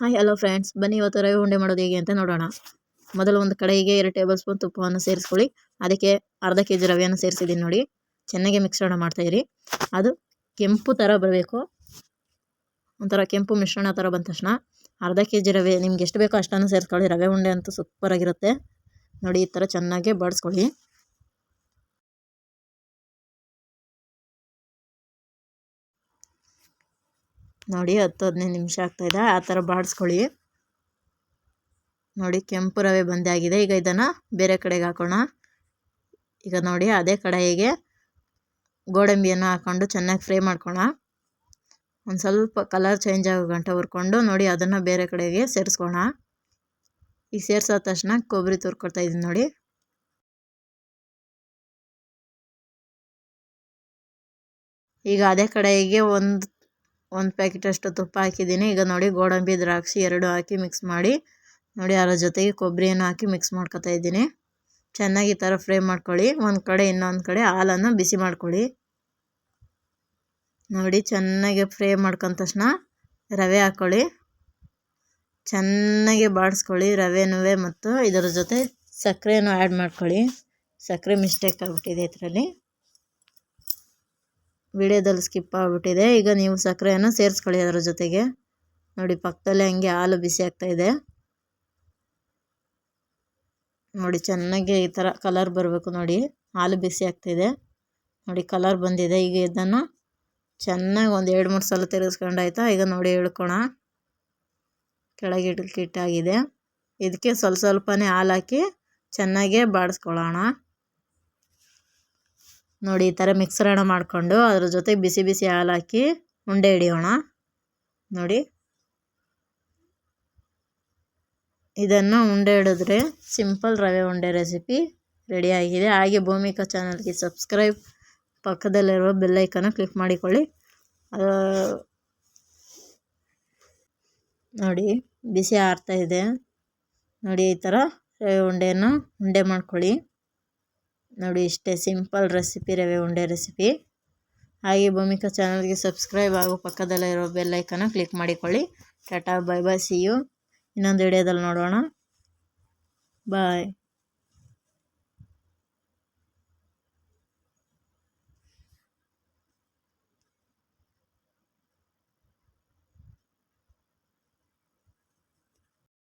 Hi hello friends ಬನ್ನಿ ಇವತ್ತು ರವೆ ಉಂಡೆ ಮಾಡೋದು ಹೇಗೆ ಅಂತ ನೋಡೋಣ. ಮೊದಲು ಒಂದು ಕಡೆಗೆ ಎರಡು ಟೇಬಲ್ ಸ್ಪೂನ್ ತುಪ್ಪವನ್ನು ಸೇರಿಸ್ಕೊಳ್ಳಿ. ಅದಕ್ಕೆ ಅರ್ಧ ಕೆ ಜಿ ರವೆಯನ್ನು ಸೇರಿಸಿದ್ದೀನಿ ನೋಡಿ. ಚೆನ್ನಾಗಿ ಮಿಶ್ರಣ ಮಾಡ್ತಾಯಿರಿ ಅದು ಕೆಂಪು ಥರ ಬರಬೇಕು. ಒಂಥರ ಕೆಂಪು ಮಿಶ್ರಣ ಥರ ಬಂದ ತಕ್ಷಣ ಅರ್ಧ ಕೆ ಜಿ ರವೆ ನಿಮ್ಗೆ ಎಷ್ಟು ಬೇಕೋ ಅಷ್ಟನ್ನು ಸೇರಿಸ್ಕೊಳ್ಳಿ. ರವೆ ಉಂಡೆ ಅಂತೂ ಸೂಪರಾಗಿರುತ್ತೆ ನೋಡಿ, ಈ ಥರ ಚೆನ್ನಾಗಿ ಬಾಡಿಸ್ಕೊಳ್ಳಿ. ನೋಡಿ, ಹತ್ತು ಹದಿನೈದು ನಿಮಿಷ ಆಗ್ತಾಯಿದೆ ಆ ಥರ ಬಾಡಿಸ್ಕೊಳ್ಳಿ. ನೋಡಿ, ಕೆಂಪು ರವೆ ಬಂದೇ ಆಗಿದೆ. ಈಗ ಇದನ್ನು ಬೇರೆ ಕಡೆಗೆ ಹಾಕೋಣ. ಈಗ ನೋಡಿ, ಅದೇ ಕಡಾಯಿಗೆ ಗೋಡಂಬಿಯನ್ನು ಹಾಕ್ಕೊಂಡು ಚೆನ್ನಾಗಿ ಫ್ರೈ ಮಾಡ್ಕೋಣ ಒಂದು ಸ್ವಲ್ಪ ಕಲರ್ ಚೇಂಜ್ ಆಗೋ ಗಂಟೆ ಹುರ್ಕೊಂಡು ನೋಡಿ, ಅದನ್ನು ಬೇರೆ ಕಡೆಗೆ ಸೇರಿಸ್ಕೋಣ ಈಗ ಸೇರಿಸೋ ತಕ್ಷಣ ಕೊಬ್ಬರಿ ತುರ್ಕೊಳ್ತಾ ಇದ್ದೀನಿ ನೋಡಿ. ಈಗ ಅದೇ ಕಡೆಗೆ ಒಂದು ಒಂದು ಪ್ಯಾಕೆಟಷ್ಟು ತುಪ್ಪ ಹಾಕಿದ್ದೀನಿ. ಈಗ ನೋಡಿ ಗೋಡಂಬಿ, ದ್ರಾಕ್ಷಿ ಎರಡು ಹಾಕಿ ಮಿಕ್ಸ್ ಮಾಡಿ, ನೋಡಿ ಅದರ ಜೊತೆಗೆ ಕೊಬ್ಬರಿಯನ್ನು ಹಾಕಿ ಮಿಕ್ಸ್ ಮಾಡ್ಕೊತಾ ಇದ್ದೀನಿ. ಚೆನ್ನಾಗಿ ಈ ಥರ ಫ್ರೈ ಮಾಡ್ಕೊಳ್ಳಿ. ಒಂದು ಕಡೆ, ಇನ್ನೊಂದು ಕಡೆ ಹಾಲನ್ನು ಬಿಸಿ ಮಾಡ್ಕೊಳ್ಳಿ. ನೋಡಿ ಚೆನ್ನಾಗಿ ಫ್ರೈ ಮಾಡ್ಕೊಂಡ ತಕ್ಷಣ ರವೆ ಹಾಕ್ಕೊಳ್ಳಿ ಚೆನ್ನಾಗಿ ಬಾಡಿಸ್ಕೊಳ್ಳಿ ರವೆನೂ ಮತ್ತು ಇದರ ಜೊತೆ ಸಕ್ಕರೆಯನ್ನು ಆ್ಯಡ್ ಮಾಡ್ಕೊಳ್ಳಿ. ಸಕ್ಕರೆ ಮಿಸ್ಟೇಕ್ ಆಗಿಬಿಟ್ಟಿದೆ ಇದರಲ್ಲಿ. ವಿಡಿಯೋದಲ್ಲಿ ಸ್ಕಿಪ್ ಆಗಿಬಿಟ್ಟಿದೆ. ಈಗ ನೀವು ಸಕ್ಕರೆಯನ್ನು ಸೇರಿಸ್ಕೊಳ್ಳಿ ಅದರ ಜೊತೆಗೆ. ನೋಡಿ, ಪಕ್ಕದಲ್ಲೇ ಹಂಗೆ ಹಾಲು ಬಿಸಿ ಆಗ್ತಾಯಿದೆ ನೋಡಿ, ಚೆನ್ನಾಗಿ ಈ ಥರ ಕಲರ್ ಬರಬೇಕು ನೋಡಿ. ಹಾಲು ಬಿಸಿ ಆಗ್ತಿದೆ ನೋಡಿ, ಕಲರ್ ಬಂದಿದೆ. ಈಗ ಇದನ್ನು ಚೆನ್ನಾಗಿ ಒಂದು ಎರಡು ಮೂರು ಸಲ ತಿರುಗಿಸ್ಕೊಂಡಾಯ್ತಾ? ಈಗ ನೋಡಿ ಇಳ್ಕೊಳ ಕೆಳಗೆ ಇಟ್ಟಾಗಿದೆ. ಇದಕ್ಕೆ ಸ್ವಲ್ಪ ಸ್ವಲ್ಪನೇ ಹಾಲು ಹಾಕಿ ಚೆನ್ನಾಗೇ ಬಾಡಿಸ್ಕೊಳ್ಳೋಣ. ನೋಡಿ, ಈ ಥರ ಮಿಕ್ಸರನ್ನು ಮಾಡಿಕೊಂಡು ಅದ್ರ ಜೊತೆಗೆ ಬಿಸಿ ಬಿಸಿ ಹಾಲು ಹಾಕಿ ಉಂಡೆ ಹಿಡಿಯೋಣ. ನೋಡಿ. ಇದನ್ನು ಉಂಡೆ ಹಿಡಿದ್ರೆ ಸಿಂಪಲ್ ರವೆ ಉಂಡೆ ರೆಸಿಪಿ ರೆಡಿಯಾಗಿದೆ ಹಾಗೆ ಭೂಮಿಕಾ ಚಾನಲ್ಗೆ ಸಬ್ಸ್ಕ್ರೈಬ್ ಪಕ್ಕದಲ್ಲಿರುವ ಬೆಲ್ಲೈಕನ್ನು ಕ್ಲಿಕ್ ಮಾಡಿಕೊಳ್ಳಿ. ನೋಡಿ, ಬಿಸಿ ಆರ್ತಾ ಇದೆ. ನೋಡಿ, ಈ ಥರ ರವೆ ಉಂಡೆಯನ್ನು ಉಂಡೆ ಮಾಡ್ಕೊಳ್ಳಿ. ನೋಡಿ, ಇಷ್ಟೇ ಸಿಂಪಲ್ ರೆಸಿಪಿ, ರವೆ ಉಂಡೆ ರೆಸಿಪಿ. ಹಾಗೆ ಭೂಮಿಕಾ ಚಾನಲ್ಗೆ ಸಬ್ಸ್ಕ್ರೈಬ್ ಆಗೋ ಪಕ್ಕದಲ್ಲೇ ಇರೋ ಬೆಲ್ಲೈಕನ್ನ ಕ್ಲಿಕ್ ಮಾಡಿಕೊಳ್ಳಿ. Tata, bye bye see you ಇನ್ನೊಂದು ವಿಡಿಯೋದಲ್ಲಿ ನೋಡೋಣ. ಬಾಯ್.